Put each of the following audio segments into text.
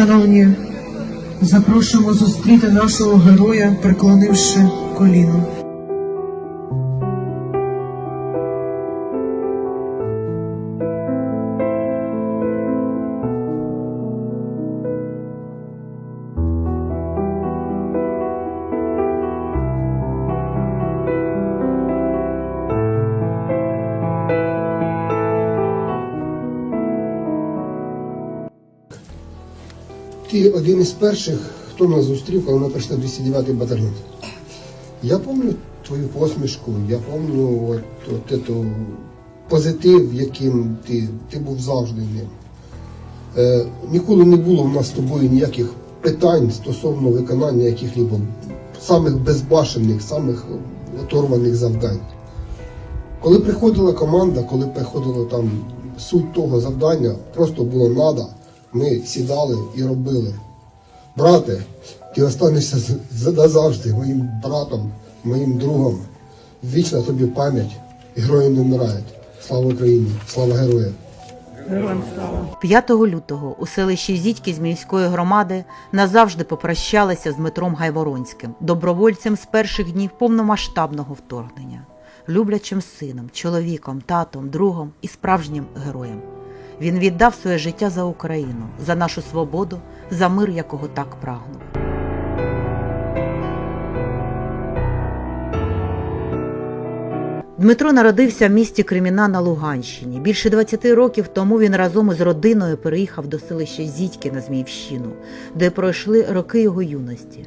Шановні, запрошуємо зустріти нашого героя, приклонивши коліно. Ти один із перших, хто нас зустрів, коли ми прийшли в 209 батальйон. Я пам'ятаю твою посмішку, я пам'ятаю от, от, ету позитив, яким ти, ти був завжди ним. Е, ніколи не було в нас з тобою ніяких питань стосовно виконання яких-либо самих безбашених, самих оторваних завдань. Коли приходила команда, коли приходила там суть того завдання, просто було надо, ми сідали і робили. Брате, ти останешся з- з- назавжди моїм братом, моїм другом. Вічна тобі пам'ять. Герої не вмирають. Слава Україні! Слава героям! 5 лютого у селищі Зітьки Зміївської громади назавжди попрощалися з Дмитром Гайворонським, добровольцем з перших днів повномасштабного вторгнення, люблячим сином, чоловіком, татом, другом і справжнім героєм. Він віддав своє життя за Україну, за нашу свободу, за мир, якого так прагнув. Дмитро народився в місті Креміна на Луганщині. Більше 20 років тому він разом із родиною переїхав до селища Зітьки на Зміївщину, де пройшли роки його юності.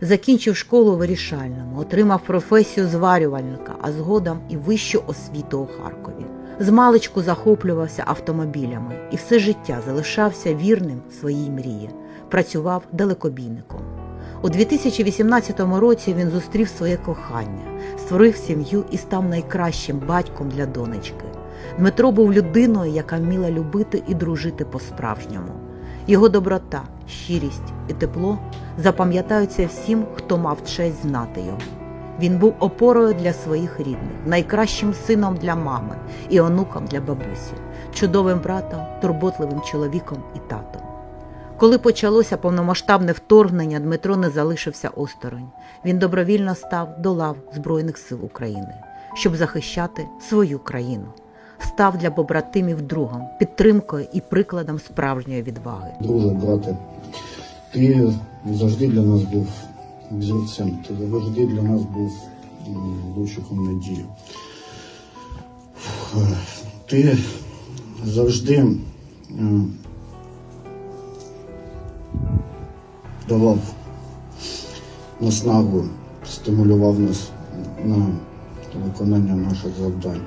Закінчив школу вирішальному, отримав професію зварювальника, а згодом і вищу освіту у Харкові. Змалечку захоплювався автомобілями і все життя залишався вірним своїй мрії. Працював далекобійником. У 2018 році він зустрів своє кохання, створив сім'ю і став найкращим батьком для донечки. Дмитро був людиною, яка вміла любити і дружити по-справжньому. Його доброта, щирість і тепло запам'ятаються всім, хто мав честь знати його. Він був опорою для своїх рідних, найкращим сином для мами і онуком для бабусі, чудовим братом, турботливим чоловіком і татом. Коли почалося повномасштабне вторгнення, Дмитро не залишився осторонь. Він добровільно став до лав Збройних сил України, щоб захищати свою країну. Став для побратимів другом, підтримкою і прикладом справжньої відваги. Друже, брате, ти завжди для нас був взірцем, ти завжди для нас був лучиком надії. Ти завжди давав наснагу, стимулював нас на виконання наших завдань.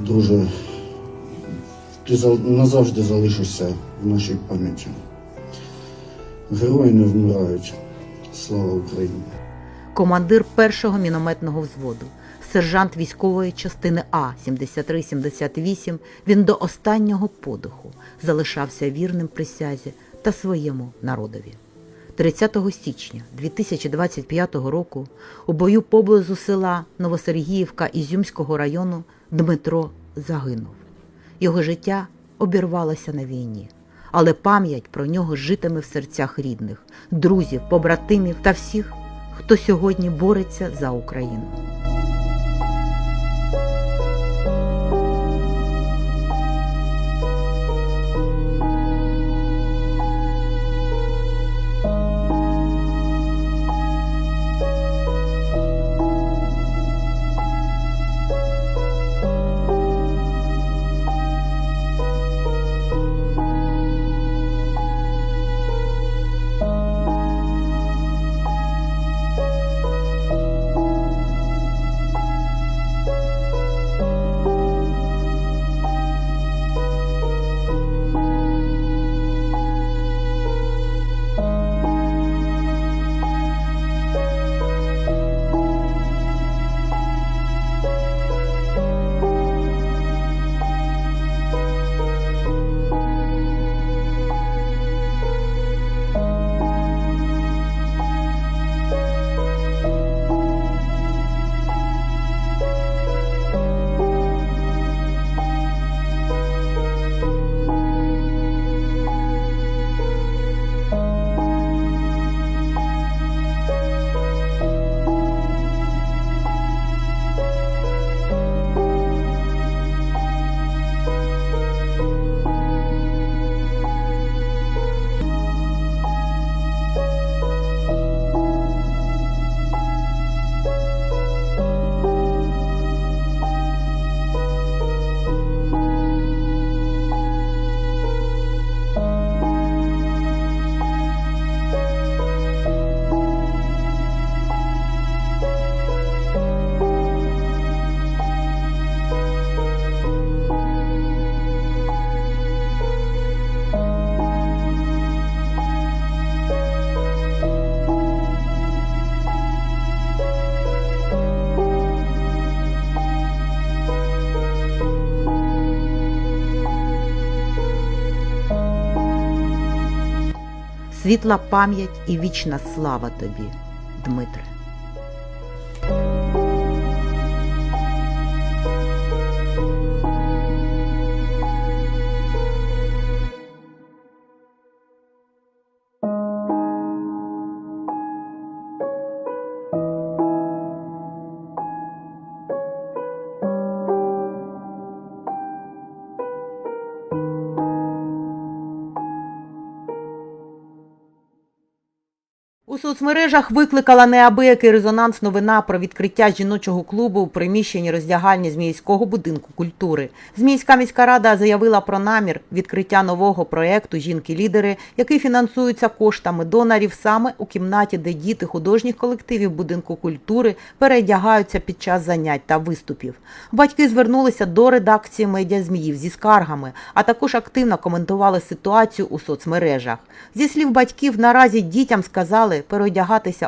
Друже, ти назавжди залишишся в нашій пам'яті. Герої не вмирають. Слава Україні! командир першого мінометного взводу, сержант військової частини А 7378, він до останнього подиху залишався вірним присязі та своєму народові. 30 січня 2025 року у бою поблизу села Новосергіївка Ізюмського району Дмитро загинув. Його життя обірвалося на війні, але пам'ять про нього житиме в серцях рідних, друзів, побратимів та всіх, хто сьогодні бореться за Україну. Світла пам'ять і вічна слава тобі, Дмитре. Соцмережах викликала неабиякий резонанс новина про відкриття жіночого клубу у приміщенні роздягальні Зміївського будинку культури. Зміївська міська рада заявила про намір відкриття нового проєкту Жінки-лідери, який фінансується коштами донорів саме у кімнаті, де діти художніх колективів будинку культури передягаються під час занять та виступів. Батьки звернулися до редакції медіа Зміїв зі скаргами, а також активно коментували ситуацію у соцмережах. Зі слів батьків, наразі дітям сказали переодягатися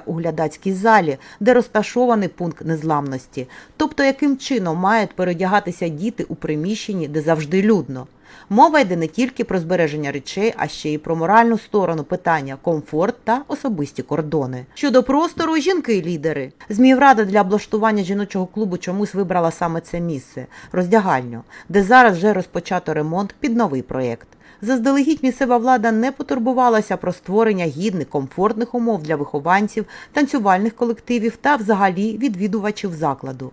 у глядацькій залі, де розташований пункт незламності. Тобто, яким чином мають переодягатися діти у приміщенні, де завжди людно. Мова йде не тільки про збереження речей, а ще й про моральну сторону питання, комфорт та особисті кордони. Щодо простору, жінки-лідери. Зміїврада для облаштування жіночого клубу чомусь вибрала саме це місце роздягальню, де зараз вже розпочато ремонт під новий проєкт. Заздалегідь місцева влада не потурбувалася про створення гідних, комфортних умов для вихованців, танцювальних колективів та взагалі відвідувачів закладу.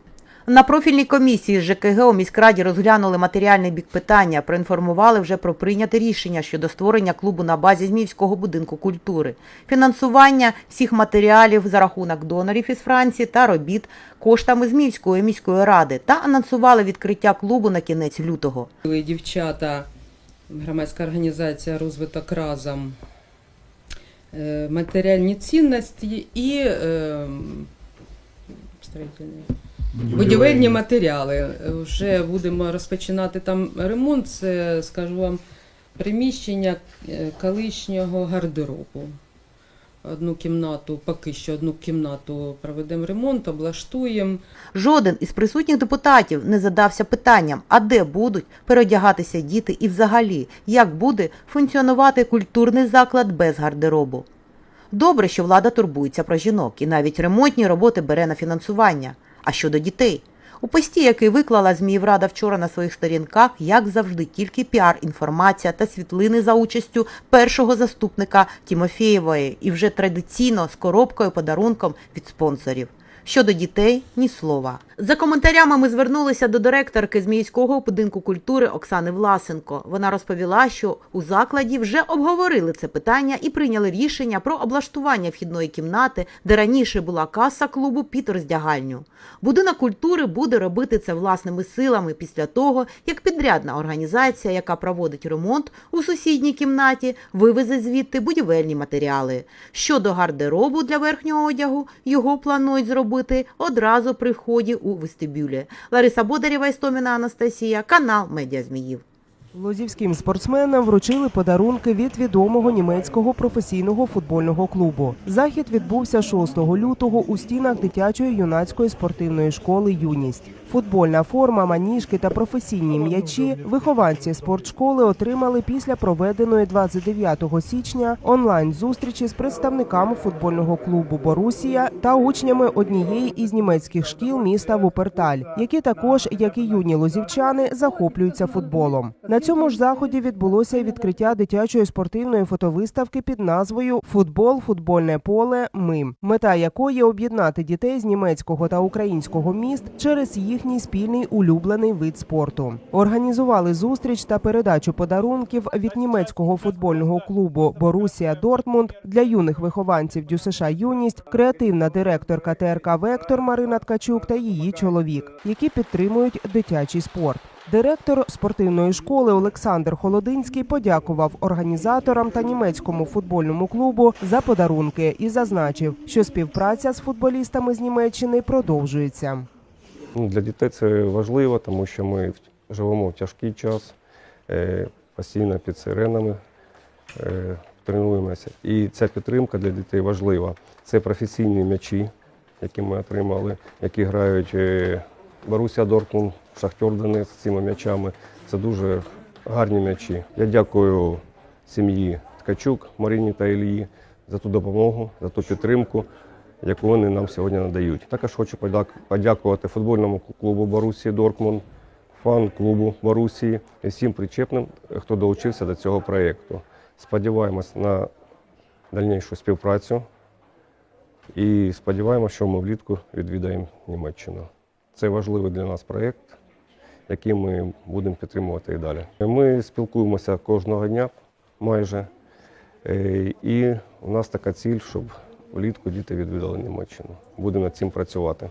На профільній комісії ЖКГ у міськраді розглянули матеріальний бік питання, проінформували вже про прийняте рішення щодо створення клубу на базі Зміївського будинку культури, фінансування всіх матеріалів за рахунок донорів із Франції та робіт коштами Зміївської міської ради та анонсували відкриття клубу на кінець лютого. Дівчата, громадська організація розвиток разом, е, матеріальні цінності і е, будівельні матеріали. Вже будемо розпочинати там ремонт. Це, скажу вам, приміщення е, колишнього гардеробу. Одну кімнату, поки що одну кімнату проведемо ремонт, облаштуємо. Жоден із присутніх депутатів не задався питанням, а де будуть переодягатися діти і взагалі, як буде функціонувати культурний заклад без гардеробу. Добре, що влада турбується про жінок і навіть ремонтні роботи бере на фінансування. А щодо дітей? У пості, який виклала Зміїврада вчора на своїх сторінках, як завжди, тільки піар-інформація та світлини за участю першого заступника Тімофєєвої і вже традиційно з коробкою подарунком від спонсорів. Щодо дітей ні слова. За коментарями ми звернулися до директорки Зміївського будинку культури Оксани Власенко. Вона розповіла, що у закладі вже обговорили це питання і прийняли рішення про облаштування вхідної кімнати, де раніше була каса клубу під роздягальню. Будинок культури буде робити це власними силами після того, як підрядна організація, яка проводить ремонт у сусідній кімнаті, вивезе звідти будівельні матеріали. Щодо гардеробу для верхнього одягу, його планують зробити одразу при вході у вестибюлі. Лариса Бодарєва, Істоміна Анастасія, канал Медіа Зміїв. Лозівським спортсменам вручили подарунки від відомого німецького професійного футбольного клубу. Захід відбувся 6 лютого у стінах дитячої юнацької спортивної школи Юність. Футбольна форма, маніжки та професійні м'ячі вихованці спортшколи отримали після проведеної 29 січня онлайн зустрічі з представниками футбольного клубу Борусія та учнями однієї із німецьких шкіл міста Вуперталь, які також, як і юні лозівчани, захоплюються футболом. На цьому ж заході відбулося й відкриття дитячої спортивної фотовиставки під назвою Футбол, футбольне поле. Ми мета якої об'єднати дітей з німецького та українського міст через їхній спільний улюблений вид спорту. Організували зустріч та передачу подарунків від німецького футбольного клубу Борусія Дортмунд для юних вихованців ДЮСШ Юність, креативна директорка ТРК Вектор Марина Ткачук та її чоловік, які підтримують дитячий спорт. Директор спортивної школи Олександр Холодинський подякував організаторам та німецькому футбольному клубу за подарунки і зазначив, що співпраця з футболістами з Німеччини продовжується. Ну, для дітей це важливо, тому що ми живемо в тяжкий час, е, постійно під сиренами е, тренуємося. І ця підтримка для дітей важлива. Це професійні м'ячі, які ми отримали, які грають е, Борусsia Дортмунд, Шахтер Донець з цими м'ячами. Це дуже гарні м'ячі. Я дякую сім'ї Ткачук Марині та Ілії за ту допомогу, за ту підтримку, яку вони нам сьогодні надають. Також хочу подяк- подякувати футбольному клубу Борусії Дортмунд, фан-клубу Борусії і всім причепним, хто долучився до цього проєкту. Сподіваємось на дальнішу співпрацю і сподіваємося, що ми влітку відвідаємо Німеччину. Це важливий для нас проєкт, який ми будемо підтримувати і далі. Ми спілкуємося кожного дня майже. Е, І у нас така ціль, щоб влітку діти відвідали Німеччину. Будемо над цим працювати.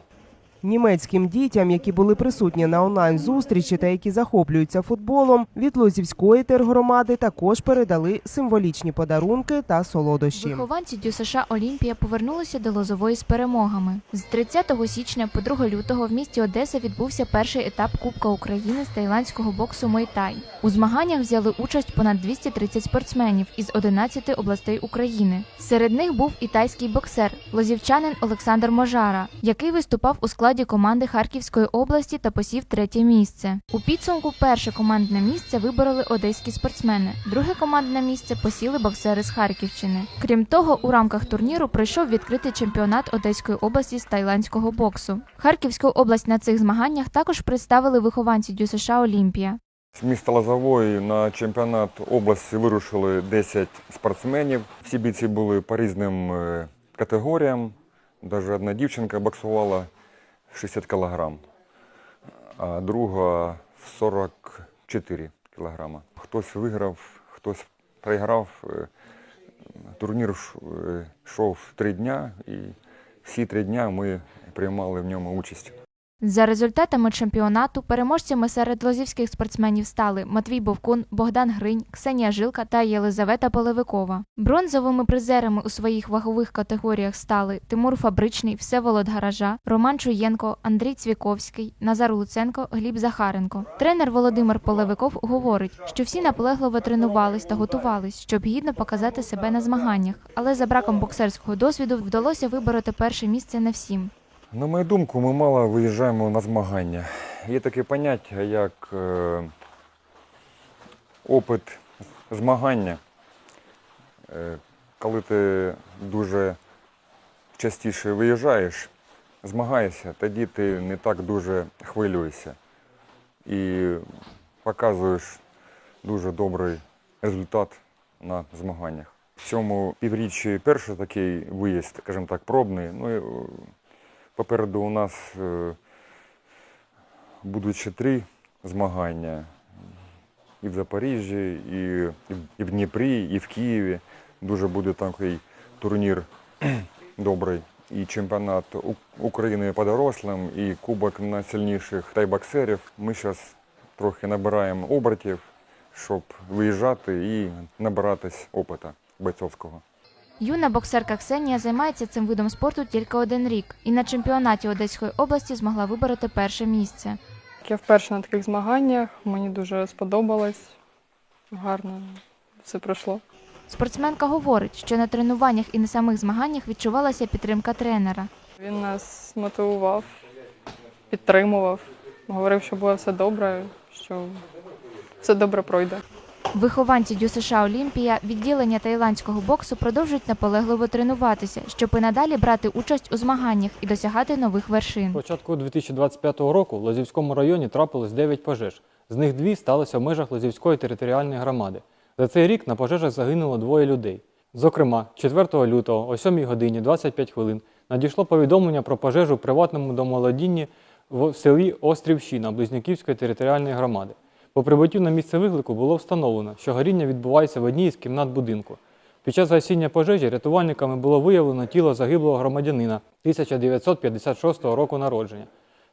Німецьким дітям, які були присутні на онлайн-зустрічі та які захоплюються футболом, від Лозівської тергромади також передали символічні подарунки та солодощі. Вихованці ДЮСШ Олімпія повернулися до Лозової з перемогами. З 30 січня по 2 лютого в місті Одеса відбувся перший етап Кубка України з тайландського боксу Мойтай. У змаганнях взяли участь понад 230 спортсменів із 11 областей України. Серед них був і тайський боксер, лозівчанин Олександр Можара, який виступав у складі команди Харківської області та посів третє місце. У підсумку перше командне місце вибороли одеські спортсмени, друге командне місце посіли боксери з Харківщини. Крім того, у рамках турніру пройшов відкритий чемпіонат Одеської області з тайландського боксу. Харківську область на цих змаганнях також представили вихованці ДЮСШ Олімпія. З міста Лозової на чемпіонат області вирушили 10 спортсменів. Всі бійці були по різним е, категоріям. Навіть одна дівчинка боксувала 60 кг, а друга 44 кг. Хтось виграв, хтось програв. Е, Турнір е, йшов три дня, і всі три дня ми приймали в ньому участь. За результатами чемпіонату переможцями серед лозівських спортсменів стали Матвій Бовкун, Богдан Гринь, Ксенія Жилка та Єлизавета Полевикова. Бронзовими призерами у своїх вагових категоріях стали Тимур Фабричний, Всеволод Гаража, Роман Чуєнко, Андрій Цвіковський, Назар Луценко, Гліб Захаренко. Тренер Володимир Полевиков говорить, що всі наполегливо тренувались та готувались, щоб гідно показати себе на змаганнях, але за браком боксерського досвіду вдалося вибороти перше місце не всім. На мою думку, ми мало виїжджаємо на змагання. Є таке поняття, як е, опит змагання. Е, коли ти дуже частіше виїжджаєш, змагаєшся, тоді ти не так дуже хвилюєшся і показуєш дуже добрий результат на змаганнях. В цьому півріччі перший такий виїзд, скажімо так, пробний. Ну, е, Попереду у нас е, будуть ще три змагання і в Запоріжжі, і, і в- Дніпрі, і в Києві. Дуже буде такий турнір добрий. І чемпіонат України по дорослим, і кубок найсильніших тайбоксерів. Ми зараз трохи набираємо обертів, щоб виїжджати і набиратись опита бойцовського. Юна боксерка Ксенія займається цим видом спорту тільки один рік і на чемпіонаті Одеської області змогла вибороти перше місце. Я вперше на таких змаганнях, мені дуже сподобалось. Гарно все пройшло. Спортсменка говорить, що на тренуваннях і на самих змаганнях відчувалася підтримка тренера. Він нас мотивував, підтримував, говорив, що буде все добре, що все добре пройде. Вихованці ДЮСШ Олімпія відділення таїландського боксу продовжують наполегливо тренуватися, щоб і надалі брати участь у змаганнях і досягати нових вершин. Початку 2025 року в Лозівському районі трапилось 9 пожеж. З них дві сталися в межах Лозівської територіальної громади. За цей рік на пожежах загинуло двоє людей. Зокрема, 4 лютого о 7 годині 25 хвилин надійшло повідомлення про пожежу в приватному домолодінні в селі Острівщина Близнюківської територіальної громади. По прибуттю на місце виклику було встановлено, що горіння відбувається в одній із кімнат будинку. Під час гасіння пожежі рятувальниками було виявлено тіло загиблого громадянина 1956 року народження.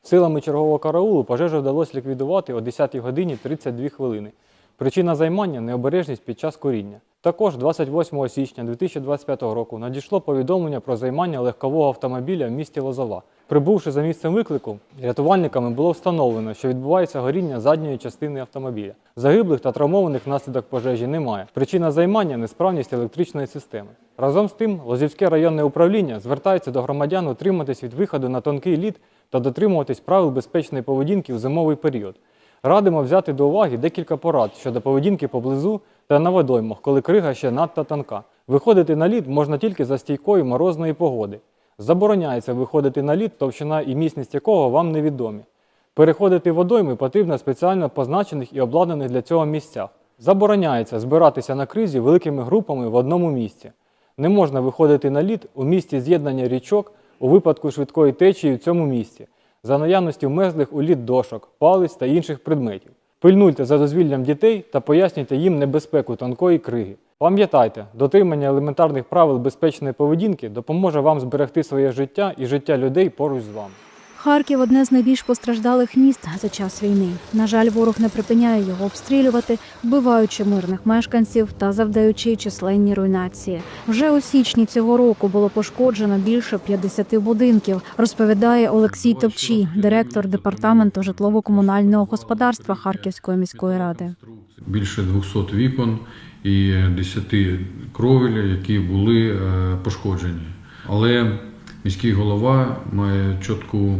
Силами чергового караулу пожежу вдалося ліквідувати о 10 годині 32 хвилини. Причина займання необережність під час куріння. Також 28 січня 2025 року надійшло повідомлення про займання легкового автомобіля в місті Лозова. Прибувши за місцем виклику, рятувальниками було встановлено, що відбувається горіння задньої частини автомобіля. Загиблих та травмованих внаслідок пожежі немає. Причина займання несправність електричної системи. Разом з тим, Лозівське районне управління звертається до громадян утриматись від виходу на тонкий лід та дотримуватись правил безпечної поведінки в зимовий період. Радимо взяти до уваги декілька порад щодо поведінки поблизу та на водоймах, коли крига ще надто тонка. Виходити на лід можна тільки за стійкою морозної погоди. Забороняється виходити на лід, товщина і міцність якого вам невідомі. Переходити водойми потрібно спеціально позначених і обладнаних для цього місцях. Забороняється збиратися на кризі великими групами в одному місці. Не можна виходити на лід у місці з'єднання річок у випадку швидкої течії в цьому місці, за наявності вмерзлих у лід дошок, палиць та інших предметів. Пильнуйте за дозвіллям дітей та пояснюйте їм небезпеку тонкої криги. Пам'ятайте, дотримання елементарних правил безпечної поведінки допоможе вам зберегти своє життя і життя людей поруч з вами. Харків одне з найбільш постраждалих міст за час війни. На жаль, ворог не припиняє його обстрілювати, вбиваючи мирних мешканців та завдаючи численні руйнації. Вже у січні цього року було пошкоджено більше 50 будинків, розповідає Олексій Топчій, директор департаменту житлово-комунального господарства Харківської міської ради. більше 200 вікон і 10 кровель, які були е, пошкоджені. Але міський голова має чітку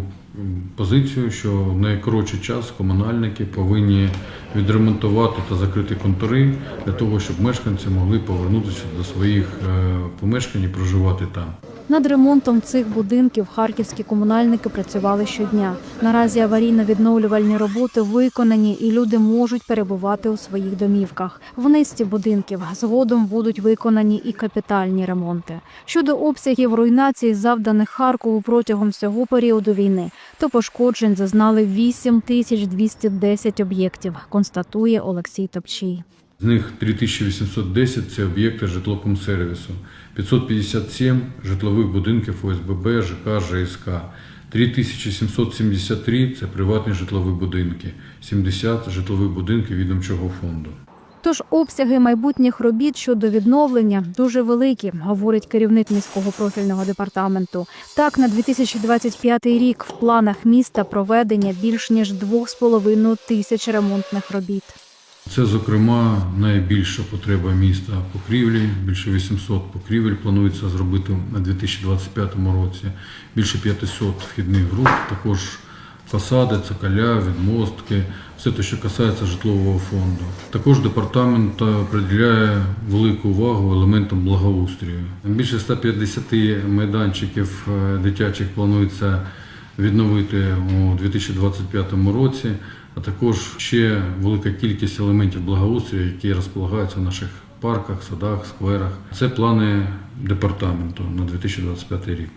позицію, що в найкоротший час комунальники повинні відремонтувати та закрити контури для того, щоб мешканці могли повернутися до своїх е, помешкань і проживати там. Над ремонтом цих будинків харківські комунальники працювали щодня. Наразі аварійно-відновлювальні роботи виконані, і люди можуть перебувати у своїх домівках. В низці будинків згодом будуть виконані і капітальні ремонти. Щодо обсягів руйнацій, завданих Харкову протягом всього періоду війни, то пошкоджень зазнали 8210 об'єктів, констатує Олексій Топчій. З них 3810 – це об'єкти житлокомсервісу, 557 житлових будинків ОСББ, ЖК, ЖСК, 3773 – це приватні житлові будинки, 70 житлових будинків відомчого фонду. Тож обсяги майбутніх робіт щодо відновлення дуже великі, говорить керівник міського профільного департаменту. Так, на 2025 рік в планах міста проведення більш ніж 2,5 тисяч ремонтних робіт. Це, зокрема, найбільша потреба міста покрівлі. Більше 800 покрівель планується зробити на 2025 році. Більше 500 вхідних груп, також фасади, цоколя, відмостки, все те, що касається житлового фонду. Також департамент приділяє велику увагу елементам благоустрою. Більше 150 майданчиків е, дитячих планується відновити у 2025 році, а також ще велика кількість елементів благоустрою, які розполагаються в наших парках, садах, скверах. Це плани департаменту на 2025 рік.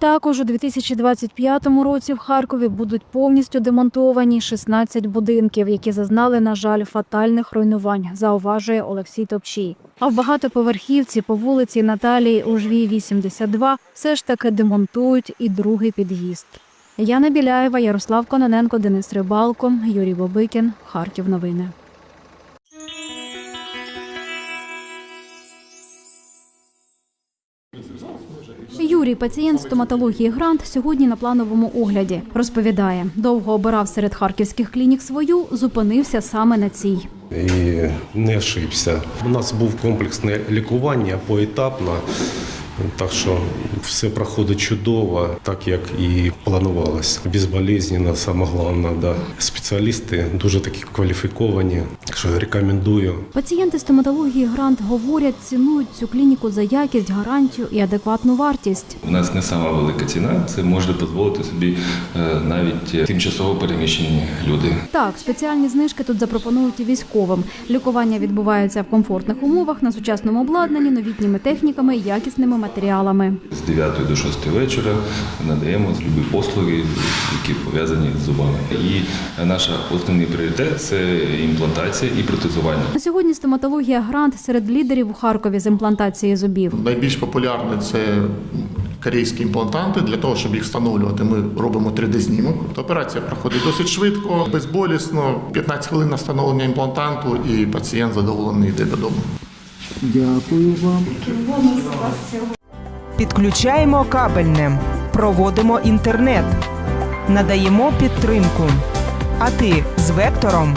Також у 2025 році в Харкові будуть повністю демонтовані 16 будинків, які зазнали, на жаль, фатальних руйнувань, зауважує Олексій Топчій. А в багатоповерхівці по вулиці Наталії Ужвій 82 все ж таки демонтують і другий під'їзд. Яна Біляєва, Ярослав Кононенко, Денис Рибалко, Юрій Бобикін. Харків новини. Юрій, пацієнт стоматології Грант, сьогодні на плановому огляді. Розповідає, довго обирав серед харківських клінік свою, зупинився саме на цій. і не ошибся. У нас був комплексне лікування поетапно, так що все проходить чудово, так як і планувалось. Безболезненно, саме головне, да. Спеціалісти дуже такі кваліфіковані, що рекомендую. Пацієнти стоматології Грант говорять, цінують цю клініку за якість, гарантію і адекватну вартість. У нас не сама велика ціна, це може дозволити собі е, навіть тимчасово переміщені люди. Так, спеціальні знижки тут запропонують і військовим. Лікування відбувається в комфортних умовах на сучасному обладнанні, новітніми техніками, якісними матеріалами. З 9 до 6 вечора надаємо любі послуги, які пов'язані з зубами. І наш основний пріоритет це імплантація і протезування. На сьогодні стоматологія Грант серед лідерів у Харкові з імплантації зубів. Найбільш популярне це корейські імплантанти. Для того, щоб їх встановлювати, ми робимо 3D-знімок. Тобто операція проходить досить швидко, безболісно, 15 хвилин на встановлення імплантанту, і пацієнт задоволений йде додому. Дякую вам. Підключаємо кабельне, проводимо інтернет, надаємо підтримку. А ти з вектором